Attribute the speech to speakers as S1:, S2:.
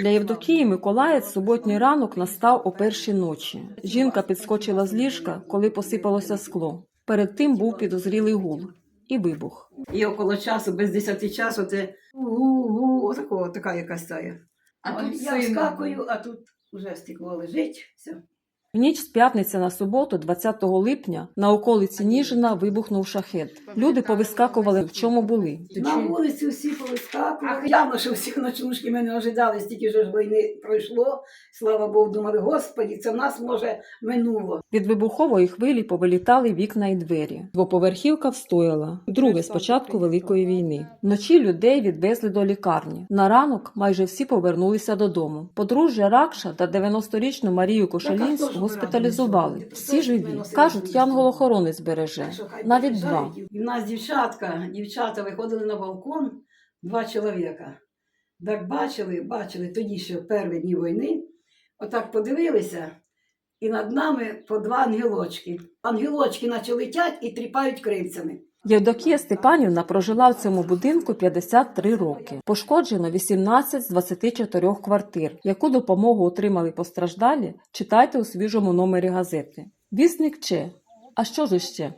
S1: Для Євдокії Миколаєць суботній ранок настав о першій ночі. Жінка підскочила з ліжка, коли посипалося скло. Перед тим був підозрілий гул і вибух.
S2: І около часу, без 10 часу, це гу-гу, така якась стає.
S3: А тут
S2: я вскакую, а тут вже стекло лежить. Все.
S1: В ніч з п'ятниці на суботу, 20 липня, на околиці Ніжина вибухнув шахет. Люди повискакували, в чому були.
S2: На вулиці всі повискакували. Явно, що всі ночнушки мене ожидали, стільки ж війни пройшло. Слава Богу, думали, Господі, це в нас може минуло.
S1: Від вибухової хвилі повилітали вікна і двері. Двоповерхівка встояла. Друге з початку Великої війни. Вночі людей відвезли до лікарні. На ранок майже всі повернулися додому. Подружжя Ракша та 90-річну Марію Кошелінську госпіталізували. Всі живі. Кажуть, янгол-охоронець береже. Навіть два.
S2: І в нас дівчатка, дівчата виходили на балкон, два чоловіка. Так бачили, бачили тоді ще в перші дні війни. Отак подивилися, і над нами по два ангелочки. Ангелочки наче летять і тріпають крильцями.
S1: Євдокія Степанівна прожила в цьому будинку 53 роки. Пошкоджено 18 з 24 квартир. Яку допомогу отримали постраждалі, читайте у свіжому номері газети. Вісник Че. А що ж ще?